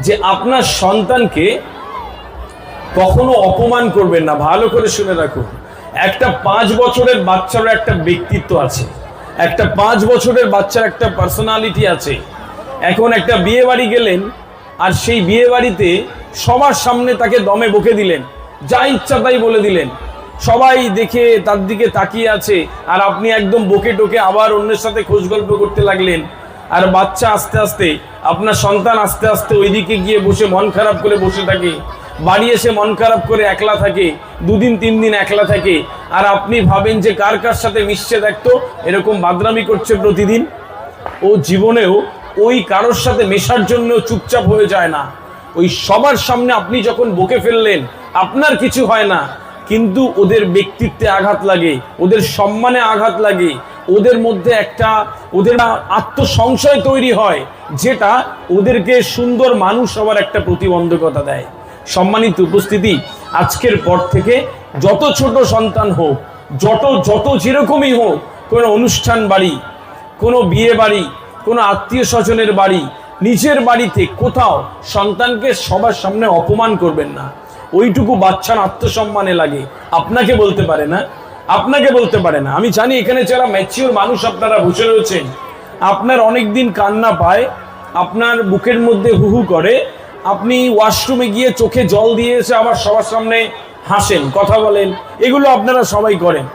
যে আপনার সন্তানকে কখনো অপমান করবেন না। ভালো করে শুনে রাখুন একটা পাঁচ বছরের বাচ্চারও একটা ব্যক্তিত্ব আছে। একটা পাঁচ বছরের বাচ্চার একটা পার্সোনালিটি আছে। এখন একটা বিয়ে বাড়ি গেলেন আর সেই বিয়ে বাড়িতে সবার সামনে তাকে দমে বকে দিলেন। যা ইচ্ছা তাই বলে দিলেন। সবাই দেখে তার দিকে তাকিয়ে আছে আর আপনি একদম বকে টোকে আবার অন্যের সাথে খোঁজ গল্প করতে লাগলেন। আর বাচ্চা আস্তে আস্তে আপনার সন্তান আস্তে আস্তে ওইদিকে গিয়ে বসে মন খারাপ করে বসে থাকে। বাড়ি এসে মন খারাপ করে একলা থাকে, দুদিন, তিন দিন একলা থাকে। আর আপনি ভাবেন যে কার কার সাথে মিশছে দেখতো এরকম বাদরামি করছে প্রতিদিন। ও জীবনেও ওই কারোর সাথে মেশার জন্য চুপচাপ হয়ে যায় না। ওই সবার সামনে আপনি যখন বকে ফেললেন, আপনার কিছু হয় না। কিন্তু ওদের ব্যক্তিত্বে আঘাত লাগে, ওদের সম্মানে আঘাত লাগে ওদের মধ্যে একটা, ওদের আত্মসংশয় তৈরি হয়, যেটা ওদেরকে সুন্দর মানুষ হওয়ার একটা প্রতিবন্ধকতা দেয়। সম্মানিত উপস্থিতি, আজকের পর থেকে যত ছোট সন্তান হোক, যত যত যেরকমই হোক, কোনো অনুষ্ঠান বাড়ি, কোনো বিয়ে বাড়ি, কোনো আত্মীয় স্বজনের বাড়ি, নিজের বাড়িতে কোথাও সন্তানকে সবার সামনে অপমান করবেন না। ওইটুকু বাচ্চার আত্মসম্মানে লাগে। আপনাকে বলতে পারে না আপনাকে বলতে পারে না। আমি জানি এখানে যারা ম্যাচিওর মানুষ আপনারা বসে রয়েছেন, আপনার অনেক দিন কান্না পায়, আপনার বুকের মধ্যে হুহু করে, আপনি ওয়াশরুমে গিয়ে চোখে জল দিয়ে এসে আবার সবার সামনে হাসেন, কথা বলেন, এগুলো আপনারা সবাই করেন।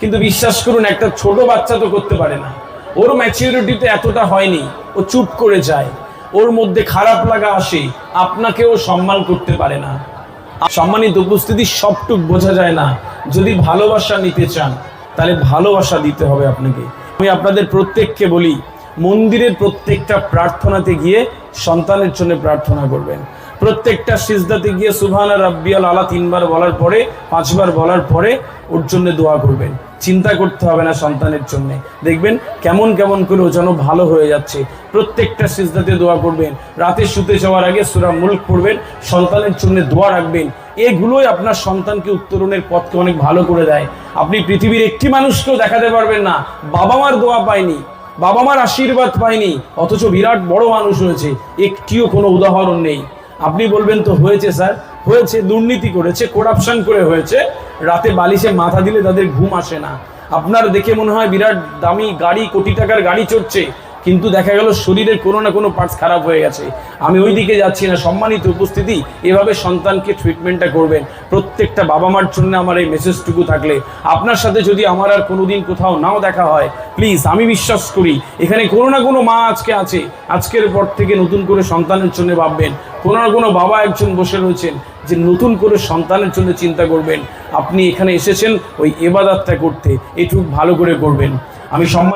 কিন্তু বিশ্বাস করুন, একটা ছোট বাচ্চা তো করতে পারে না। ওর ম্যাচিউরিটিতে এতটা হয়নি, ও চুপ করে যায়, ওর মধ্যে খারাপ লাগা আসে, আপনাকেও সম্মান করতে পারে না। সম্মানিত উপস্থিতি সবটুক বোঝা যায় না। যদি ভালোবাসা নিতে চান, তাহলে ভালোবাসা দিতে হবে আপনাকে। আমি আপনাদের প্রত্যেককে বলি, মন্দিরের প্রত্যেকটা প্রার্থনাতে গিয়ে সন্তানের জন্য প্রার্থনা করবেন। প্রত্যেকটা সিজদাতে গিয়ে সুবহানা রাব্বিয়াল আলা তিনবার বলার পরে, পাঁচবার বলার পরে ওর জন্য দোয়া করবেন। চিন্তা করতে হবে না সন্তানের জন্য। দেখবেন কেমন কেমন করে ও যেন ভালো হয়ে যাচ্ছে। প্রত্যেকটা সিজদাতে দোয়া করবেন। রাতে শুতে যাওয়ার আগে সুরা মুল্ক পড়বেন, সন্তানের জন্য দোয়া রাখবেন। এগুলোই আপনার সন্তানকে উত্তরণের পথকে অনেক ভালো করে দেয়। আপনি পৃথিবীর একটি মানুষকেও দেখাতে পারবেন না। বাবা মার দোয়া পায়নি বাবা মার আশীর্বাদ পায়নি, অথচ বিরাট বড় মানুষ হয়েছে। একটিও কোনো উদাহরণ নেই। আপনি বলবেন তো হয়েছে, স্যার। হয়েছে, দুর্নীতি করেছে করাপশন করে হয়েছে। রাতে বালিশে মাথা দিলে তাদের ঘুম আসে না। আপনার দেখে মনে হয় বিরাট দামি গাড়ি, কোটি টাকার গাড়ি চড়ছে। কিন্তু দেখা গেল শরীরের কোনো না কোনো পার্টস খারাপ হয়ে গেছে। আমি ওই দিকে যাচ্ছি না, সম্মানিত উপস্থিতি, এভাবে সন্তানকে ট্রিটমেন্টটা করবেন। প্রত্যেকটা বাবা মার জন্য আমার এই মেসেজটুকু থাকলে। আপনার সাথে যদি আমার আর কোনোদিন কোথাও নাও দেখা হয় প্লিজ আমি বিশ্বাস করি, এখানে কোনো না কোনো মা আজকে আছে। আজকের পর থেকে নতুন করে সন্তানের জন্য ভাববেন। কোনো না কোনো বাবা একজন বসে রয়েছেন যে নতুন করে সন্তানের জন্য চিন্তা করবেন। আপনি এখানে এসেছেন ওই এবাদাতটা করতে। এটুকু ভালো করে করবেন। আমি সম্মান